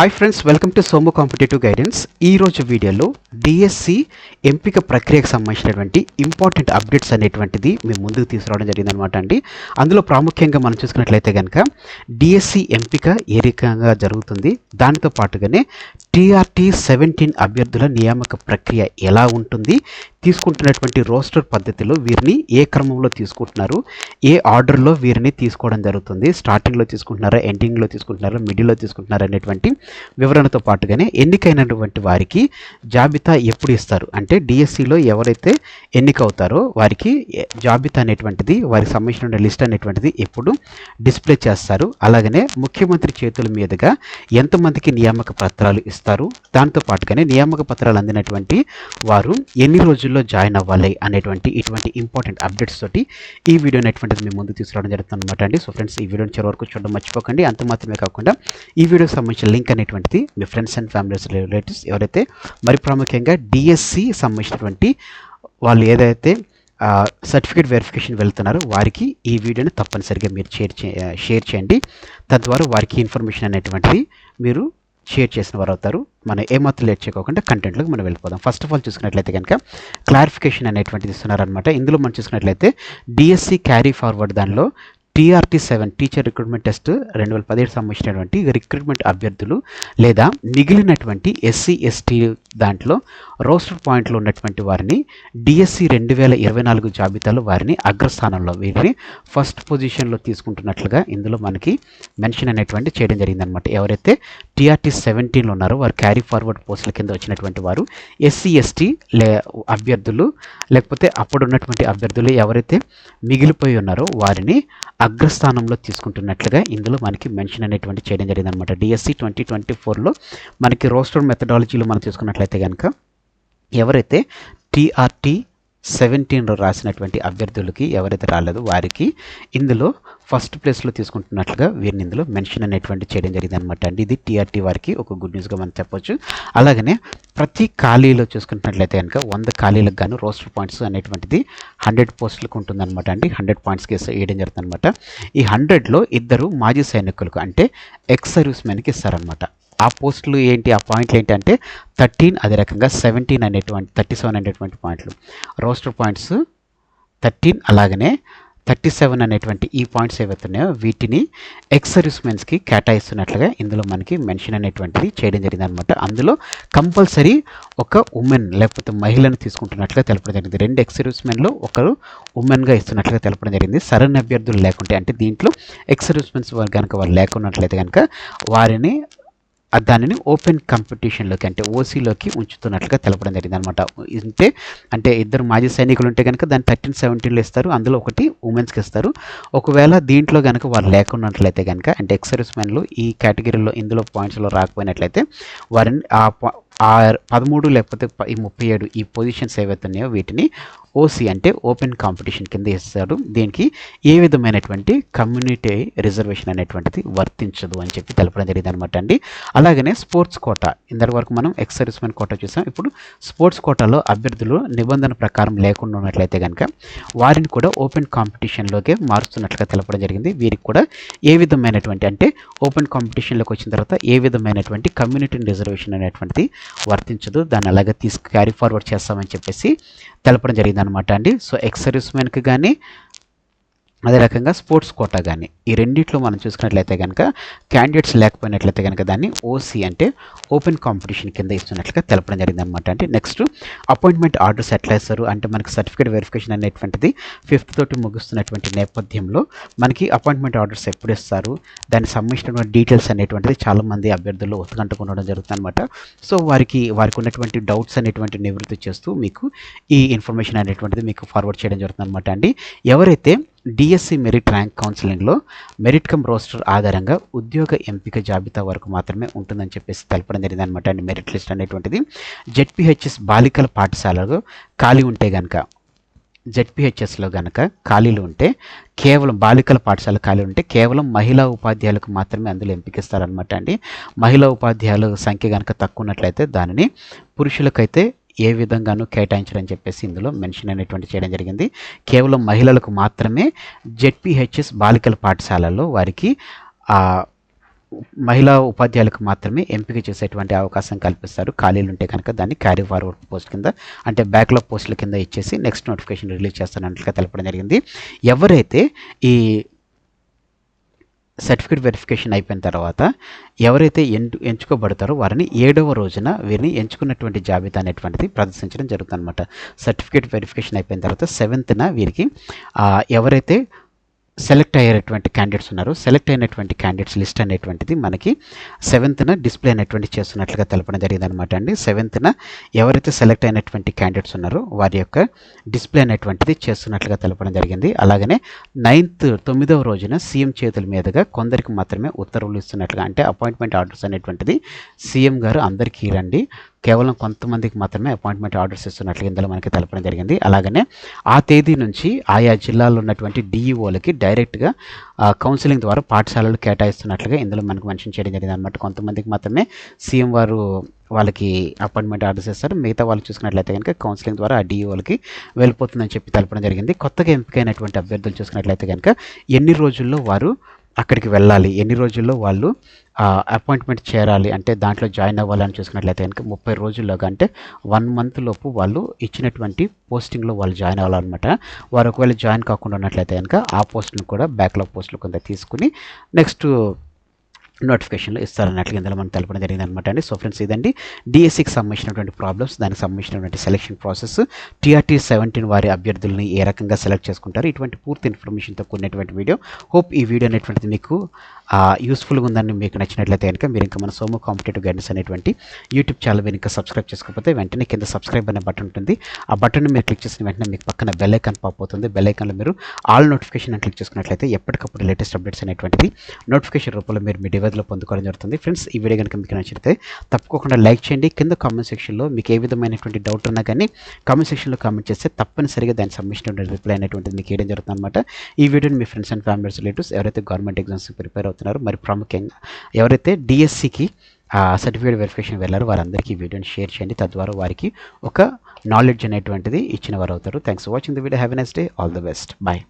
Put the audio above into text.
Hi friends welcome to Somu competitive guidance ఈ రోజు వీడియోలో డిఎస్సి ఎంపిక ప్రక్రియకు సంబంధించినటువంటి ఇంపార్టెంట్ అప్డేట్స్ అనేటువంటిది మేము ముందుకు తీసుకురావడం జరిగిందనమాట అండి. అందులో ప్రాముఖ్యంగా మనం చూసుకున్నట్లయితే కనుక డిఎస్సి ఎంపిక ఏ రకంగా జరుగుతుంది? దానితో పాటుగానే టీఆర్టీ సెవెంటీన్ అభ్యర్థుల నియామక ప్రక్రియ ఎలా ఉంటుంది? తీసుకుంటున్నటువంటి రోస్టర్ పద్ధతిలో వీరిని ఏ క్రమంలో తీసుకుంటున్నారు? ఏ ఆర్డర్లో వీరిని తీసుకోవడం జరుగుతుంది? స్టార్టింగ్లో తీసుకుంటున్నారా? ఎండింగ్లో తీసుకుంటున్నారా? మిడిల్లో తీసుకుంటున్నారా? అనేటువంటి వివరణతో పాటుగానే ఎన్నికైనటువంటి వారికి జాబితా ఎప్పుడు ఇస్తారు? అంటే డిఎస్సిలో ఎవరైతే ఎన్నికవుతారో వారికి జాబితా అనేటువంటిది వారికి సంబంధించిన లిస్ట్ అనేటువంటిది ఎప్పుడు డిస్ప్లే చేస్తారు. అలాగనే ముఖ్యమంత్రి చేతుల మీదుగా ఎంతమందికి నియామక పత్రాలు ఇస్తారు? దాంతో పాటుగానే నియామక పత్రాలు అందినటువంటి వారు ఎన్ని రోజుల్లో జాయిన్ అవ్వాలి అనేటువంటి ఇటువంటి ఇంపార్టెంట్ అప్డేట్స్ తోటి ఈ వీడియో అనేటువంటిది మేము ముందు తీసుకురావడం జరుగుతుంది అనమాట అండి. సో ఫ్రెండ్స్ ఈ వీడియోని చివరి వరకు చూడడం మర్చిపోకండి. అంత మాత్రమే కాకుండా ఈ వీడియోకి సంబంధించిన లింక్ అనేటువంటిది మీ ఫ్రెండ్స్ అండ్ ఫ్యామిలీస్ రిలేటివ్స్ ఎవరైతే మరి ప్రాముఖ్యంగా డిఎస్సి సంబంధించినటువంటి వాళ్ళు ఏదైతే సర్టిఫికేట్ వెరిఫికేషన్ వెళ్తున్నారో వారికి ఈ వీడియోని తప్పనిసరిగా మీరు షేర్ షేర్ చేయండి. తద్వారా వారికి ఇన్ఫర్మేషన్ అనేటువంటిది మీరు షేర్ చేసిన వారు అవుతారు మనం ఏమాత్రం లేట్ చేయకోకుండా కంటెంట్లోకి మనం వెళ్ళిపోదాం. ఫస్ట్ ఆఫ్ ఆల్ చూసుకున్నట్లయితే కనుక క్లారిఫికేషన్ అనేటువంటిది ఇస్తున్నారనమాట ఇందులో మనం చూసుకున్నట్లయితే డిఎస్సి క్యారీ ఫార్వర్డ్ దానిలో TRT seven teacher recruitment test రెండు వేల పదిహేడు సంబంధించినటువంటి రిక్రూట్మెంట్ అభ్యర్థులు లేదా మిగిలినటువంటి ఎస్సీ ఎస్టీ దాంట్లో రోస్టర్ పాయింట్లు ఉన్నటువంటి వారిని డిఎస్సి రెండు వేల ఇరవై నాలుగు జాబితాలో వారిని అగ్రస్థానంలో వీరిని ఫస్ట్ పొజిషన్లో తీసుకుంటున్నట్లుగా ఇందులో మనకి మెన్షన్ అనేటువంటి చేయడం జరిగిందనమాట ఎవరైతే టీఆర్టీ సెవెంటీన్లో ఉన్నారో వారు క్యారీ ఫార్వర్డ్ పోస్టుల కింద వచ్చినటువంటి వారు ఎస్సీ ఎస్టీ లే అభ్యర్థులు లేకపోతే అప్పుడు ఉన్నటువంటి అభ్యర్థులు ఎవరైతే మిగిలిపోయి ఉన్నారో వారిని అగ్రస్థానంలో తీసుకుంటున్నట్లుగా ఇందులో మనకి మెన్షన్ అనేటువంటి చేయడం జరిగిందనమాట డిఎస్సి ట్వంటీ ట్వంటీ ఫోర్లో మనకి రోస్టర్ మెథడాలజీలో మనం చూసుకున్నట్లయితే కనుక ఎవరైతే టీఆర్టీ సెవెంటీన్లో రాసినటువంటి అభ్యర్థులకి ఎవరైతే రాలేదో వారికి ఇందులో ఫస్ట్ ప్లేస్లో తీసుకుంటున్నట్లుగా వీరిని ఇందులో మెన్షన్ అనేటువంటి చేయడం జరిగింది అనమాట అండి. ఇది టీఆర్టీ వారికి ఒక గుడ్ న్యూస్గా మనం చెప్పొచ్చు. అలాగనే ప్రతి ఖాళీలో చూసుకుంటున్నట్లయితే కనుక వంద ఖాళీలకు గాను రోస్టర్ పాయింట్స్ అనేటువంటిది హండ్రెడ్ పోస్టులకు ఉంటుందన్నమాట అండి. హండ్రెడ్ పాయింట్స్కి వేయడం జరుగుతుంది అనమాట ఈ హండ్రెడ్లో ఇద్దరు మాజీ సైనికులకు అంటే ఎక్స్ సర్వీస్ మెన్కి ఇస్తారనమాట ఆ పోస్టులు ఏంటి ఆ పాయింట్లు ఏంటంటే థర్టీన్ అదే రకంగా సెవెంటీన్ అనేటువంటి థర్టీ సెవెన్ అనేటువంటి పాయింట్లు. రోస్టర్ పాయింట్స్ థర్టీన్ అలాగనే థర్టీ సెవెన్ అనేటువంటి ఈ పాయింట్స్ ఏవైతున్నాయో వీటిని ఎక్స్ సర్వీస్మెన్స్కి కేటాయిస్తున్నట్లుగా ఇందులో మనకి మెన్షన్ అనేటువంటిది చేయడం జరిగింది అనమాట అందులో కంపల్సరీ ఒక ఉమెన్ లేకపోతే మహిళను తీసుకుంటున్నట్లుగా తెలపడం జరిగింది. రెండు ఎక్స్ సర్వీస్మెన్లో ఒకరు ఉమెన్గా ఇస్తున్నట్లుగా తెలపడం జరిగింది. సరైన అభ్యర్థులు లేకుంటే అంటే దీంట్లో ఎక్స్ సర్వీస్మెన్స్ కనుక వారు లేకున్నట్లయితే కనుక వారిని దానిని ఓపెన్ కాంపిటీషన్లోకి అంటే ఓసీలోకి ఉంచుతున్నట్లుగా తెలపడం జరిగింది అనమాట అంటే అంటే ఇద్దరు మాజీ సైనికులు ఉంటే కనుక దాన్ని థర్టీన్ సెవెంటీన్లో ఇస్తారు. అందులో ఒకటి ఉమెన్స్కి ఇస్తారు. ఒకవేళ దీంట్లో కనుక వారు లేకున్నట్లయితే కనుక అంటే ఎక్సర్విస్ మెన్లు ఈ కేటగిరీలో ఇందులో పాయింట్స్లో రాకపోయినట్లయితే వారిని ఆ ప- ఆ పదమూడు లేకపోతే ఈ ముప్పై ఏడు ఈ పొజిషన్స్ ఏవైతున్నాయో వీటిని ఓసీ అంటే ఓపెన్ కాంపిటీషన్ కింద ఇస్తాడు దీనికి ఏ విధమైనటువంటి కమ్యూనిటీ రిజర్వేషన్ అనేటువంటిది వర్తించదు అని చెప్పి తెలపడం జరిగింది అనమాట అండి. అలాగనే స్పోర్ట్స్ కోటా ఇంతటి వరకు మనం ఎక్సర్విస్మెన్ కోటా చూసాం. ఇప్పుడు స్పోర్ట్స్ కోటాలో అభ్యర్థులు నిబంధన ప్రకారం లేకుండా ఉన్నట్లయితే కనుక వారిని కూడా ఓపెన్ కాంపిటీషన్లోకే మారుస్తున్నట్లుగా తెలపడం జరిగింది. వీరికి కూడా ఏ విధమైనటువంటి అంటే ఓపెన్ కాంపిటీషన్లోకి వచ్చిన తర్వాత ఏ విధమైనటువంటి కమ్యూనిటీ రిజర్వేషన్ అనేటువంటిది వర్తించదు. దాన్ని అలాగే తీసుకు క్యారీ ఫార్వర్డ్ చేస్తామని చెప్పేసి తెలపడం జరిగింది అనమాట అండి సో ఎక్స్ సర్వీస్మెన్కి కానీ అదే రకంగా స్పోర్ట్స్ కోటా కానీ ఈ రెండిట్లో మనం చూసుకున్నట్లయితే కనుక క్యాండిడేట్స్ లేకపోయినట్లయితే కనుక దాన్ని ఓసీ అంటే ఓపెన్ కాంపిటీషన్ కింద ఇస్తున్నట్లుగా తెలపడం జరిగింది అనమాట అంటే నెక్స్ట్ అపాయింట్మెంట్ ఆర్డర్స్ ఎట్లా ఇస్తారు అంటే మనకి సర్టిఫికేట్ వెరిఫికేషన్ అనేటువంటిది ఫిఫ్త్ తోటి ముగుస్తున్నటువంటి నేపథ్యంలో మనకి అపాయింట్మెంట్ ఆర్డర్స్ ఎప్పుడు ఇస్తారు దానికి సంబంధించినటువంటి డీటెయిల్స్ అనేటువంటిది చాలామంది అభ్యర్థులు ఉండడం జరుగుతుంది అనమాట సో వారికి వారికి ఉన్నటువంటి డౌట్స్ అనేటువంటి నివృత్తి చేస్తూ మీకు ఈ ఇన్ఫర్మేషన్ అనేటువంటిది మీకు ఫార్వర్డ్ చేయడం జరుగుతుంది అనమాట అండి. ఎవరైతే డిఎస్సి మెరిట్ ర్యాంక్ కౌన్సిలింగ్లో మెరిట్ కమ్ రోస్టర్ ఆధారంగా ఉద్యోగ ఎంపిక జాబితా వరకు మాత్రమే ఉంటుందని చెప్పేసి తెలపడం జరిగింది అనమాట అండి. మెరిట్ లిస్ట్ అనేటువంటిది. జెడ్పిహెచ్ఎస్ బాలికల పాఠశాలలో ఖాళీ ఉంటే కనుక జెడ్పిహెచ్ఎస్లో కనుక ఖాళీలు ఉంటే కేవలం బాలికల పాఠశాల ఖాళీ ఉంటే కేవలం మహిళా ఉపాధ్యాయులకు మాత్రమే అందులో ఎంపికిస్తారనమాట అండి. మహిళా ఉపాధ్యాయుల సంఖ్య కనుక తక్కువ ఉన్నట్లయితే దానిని పురుషులకైతే ఏ విధంగానూ కేటాయించడం చెప్పేసి ఇందులో మెన్షన్ అనేటువంటి చేయడం జరిగింది. కేవలం మహిళలకు మాత్రమే జెడ్పిహెచ్ఎస్ బాలికల పాఠశాలలో వారికి మహిళా ఉపాధ్యాయులకు మాత్రమే ఎంపిక చేసేటువంటి అవకాశం కల్పిస్తారు. ఖాళీలు ఉంటే కనుక దాన్ని క్యారీ ఫార్వర్డ్ పోస్ట్ కింద అంటే బ్యాక్లాగ్ పోస్టుల కింద ఇచ్చేసి నెక్స్ట్ నోటిఫికేషన్ రిలీజ్ చేస్తానట్లుగా తెలపడం జరిగింది. ఎవరైతే ఈ సర్టిఫికేట్ వెరిఫికేషన్ అయిపోయిన తర్వాత ఎవరైతే ఎంటు ఎంచుకోబడతారో వారిని ఏడవ రోజున వీరిని ఎంచుకున్నటువంటి జాబితా అనేటువంటిది ప్రదర్శించడం జరుగుతుందన్నమాట. సర్టిఫికేట్ వెరిఫికేషన్ అయిపోయిన తర్వాత సెవెంత్న వీరికి ఎవరైతే సెలెక్ట్ అయ్యేటువంటి క్యాండిడేట్స్ ఉన్నారు. సెలెక్ట్ అయినటువంటి క్యాండిడేట్స్ లిస్ట్ అనేటువంటిది మనకి సెవెంత్న డిస్ప్లే అనేటువంటి చేస్తున్నట్లుగా తెలపడం జరిగింది అనమాట అండి సెవెంత్న ఎవరైతే సెలెక్ట్ అయినటువంటి క్యాండిడేట్స్ ఉన్నారో వారి యొక్క డిస్ప్లే అనేటువంటిది చేస్తున్నట్లుగా తెలపడం జరిగింది. అలాగనే నైన్త్ తొమ్మిదవ రోజున సీఎం చేతుల మీదుగా కొందరికి మాత్రమే ఉత్తర్వులు ఇస్తున్నట్లుగా అంటే అపాయింట్మెంట్ ఆర్డర్స్ అనేటువంటిది సీఎం గారు అందరికీ రండి కేవలం కొంతమందికి మాత్రమే అపాయింట్మెంట్ ఆర్డర్స్ ఇస్తున్నట్లుగా ఇందులో మనకి తెలపడం జరిగింది. అలాగనే ఆ తేదీ నుంచి ఆయా జిల్లాల్లో ఉన్నటువంటి డిఈఓలకి డైరెక్ట్గా కౌన్సిలింగ్ ద్వారా పాఠశాలలు కేటాయిస్తున్నట్లుగా ఇందులో మనకు మెన్షన్ చేయడం జరిగింది అనమాట కొంతమందికి మాత్రమే సీఎం వారు వాళ్ళకి అపాయింట్మెంట్ ఆర్డర్ చేస్తారు మిగతా వాళ్ళు చూసుకున్నట్లయితే కనుక కౌన్సిలింగ్ ద్వారా ఆ డిఈఓలకి వెళ్ళిపోతుందని చెప్పి తెలపడం జరిగింది. కొత్తగా ఎంపికైనటువంటి అభ్యర్థులు చూసుకున్నట్లయితే కనుక ఎన్ని రోజుల్లో వారు అక్కడికి వెళ్ళాలి. ఎన్ని రోజుల్లో వాళ్ళు అపాయింట్మెంట్ చేరాలి? అంటే దాంట్లో జాయిన్ అవ్వాలని చూసుకున్నట్లయితే కనుక ముప్పై రోజుల్లోగా అంటే వన్ మంత్ లోపు వాళ్ళు ఇచ్చినటువంటి పోస్టింగ్లో వాళ్ళు జాయిన్ అవ్వాలన్నమాట. వారు ఒకవేళ జాయిన్ కాకుండా ఉన్నట్లయితే కనుక ఆ పోస్ట్ను కూడా బ్యాక్లాగ్ పోస్టులు కొంత తీసుకుని నెక్స్ట్ నోటిఫికేషన్లో ఇస్తారన్నట్లు ఇందులో మనం తెలపడం జరిగింది అనమాట అండి. సో ఫ్రెండ్స్ ఇదండి డిఎస్సికి సంబంధించినటువంటి ప్రాబ్లమ్స్ దానికి సంబంధించినటువంటి సెలక్షన్ ప్రాసెస్ టీఆర్టీ సెవెంటీన్ వారి అభ్యర్థుల్ని ఏ రకంగా సెలెక్ట్ చేసుకుంటారు? ఇటువంటి పూర్తి ఇన్ఫర్మేషన్తో కూడినటువంటి వీడియో హోప్ ఈ వీడియో అనేటువంటిది మీకు యూస్ఫుల్గా ఉందని మీకు నచ్చినట్లయితే కనుక మీరు ఇంకా మన సోము కాంపిటేటివ్ గైడెన్స్ అనేటువంటి యూట్యూబ్ ఛానల్ మీరు ఇంకా సబ్స్క్రైబ్ చేసుకోకపోతే వెంటనే కింద సబ్స్క్రైబ్ అనే బటన్ ఉంటుంది. ఆ బటన్ మీరు క్లిక్ చేసిన వెంటనే మీకు పక్కన బెల్ ఐకాన్ పాప్ అవుతుంది. బెల్ ఐకాన్లో మీరు ఆల్ నోటిఫికేషన్ క్లిక్ చేసుకున్నట్లయితే ఎప్పటికప్పుడు లేటెస్ట్ అప్డేట్స్ అనేటువంటిది నోటిఫికేషన్ రూపంలో మీరు మీ డివైజ్లో పొందుకోవడం జరుగుతుంది. ఫ్రెండ్స్ ఈ వీడియో కనుక మీకు నచ్చితే తప్పకుండా లైక్ చేయండి. కింద కామెంట్ సెక్షన్లో మీకు ఏ విధమైనటువంటి డౌట్ ఉన్నా కానీ కామెంట్ సెక్షన్లో కామెంట్ చేస్తే తప్పనిసరిగా దానికి సంబంధించిన రిప్లై అనేటువంటిది మీకు వేయడం జరుగుతుంది అనమాట ఈ వీడియోని మీ ఫ్రెండ్స్ అండ్ ఫ్యామిలీస్ రిలేటివ్స్ ఎవరైతే గవర్నమెంట్ ఎగ్జామ్స్ ప్రిపేర్ అవుతున్నారో మరి ప్రాముఖ్యంగా ఎవరైతే డిఎస్సికి సర్టిఫికేట్ వెరిఫికేషన్ వెళ్ళారు వారందరికీ ఈ వీడియోని షేర్ చేయండి. తద్వారా వారికి ఒక నాలెడ్జ్ అనేటువంటిది ఇచ్చిన వారు అవుతారు. Thanks for watching the video have next day all the best bye